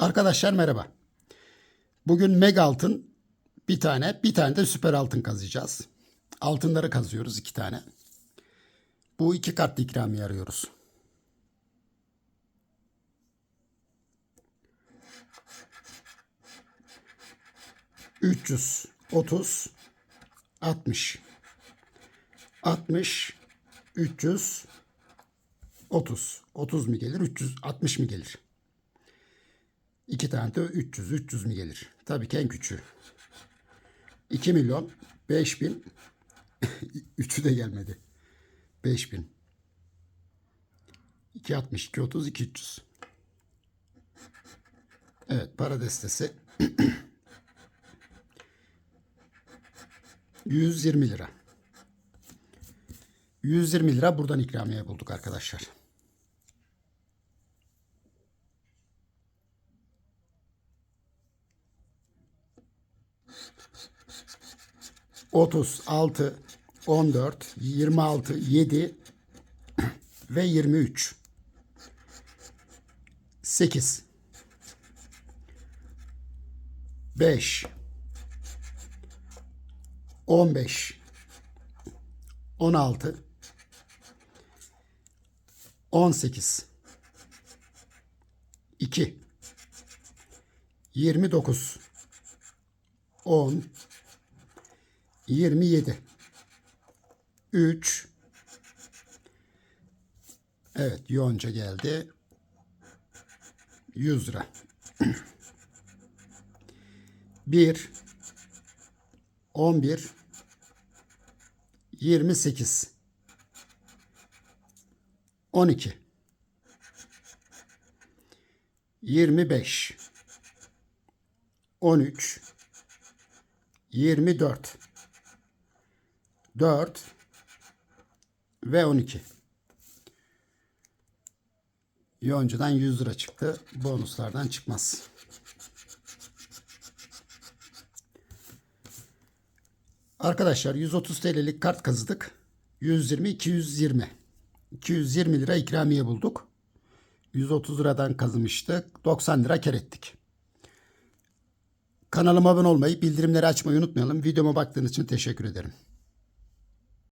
Arkadaşlar merhaba. Bugün mega altın bir tane, bir tane de süper altın kazıyacağız. Altınları kazıyoruz iki tane. Bu iki katlı ikramiye arıyoruz. Üç yüz otuz altmış altmış üç yüz otuz otuz mu gelir üç yüz altmış mı gelir? İki tane de 300. 300 mi gelir? Tabii ki en küçüğü. 2 milyon 5 bin. Üçü de gelmedi. 5 bin. 260, 230, 200. Evet para destesi. 120 lira. 120 lira buradan ikramiye bulduk arkadaşlar. 36, 14, 26, 7 ve 23. 8 5 15 16 18 2 29 10 27 3 Evet yonca geldi. 100 lira. 1 11 28 12 25 13 24 4 ve 12. Yoncadan 100 lira çıktı. Bonuslardan çıkmaz. Arkadaşlar 130 TL'lik kart kazıdık. 120 220. 220 lira ikramiye bulduk. 130 liradan kazımıştık. 90 lira kar ettik. Kanalıma abone olmayı, bildirimleri açmayı unutmayalım. Videoma baktığınız için teşekkür ederim.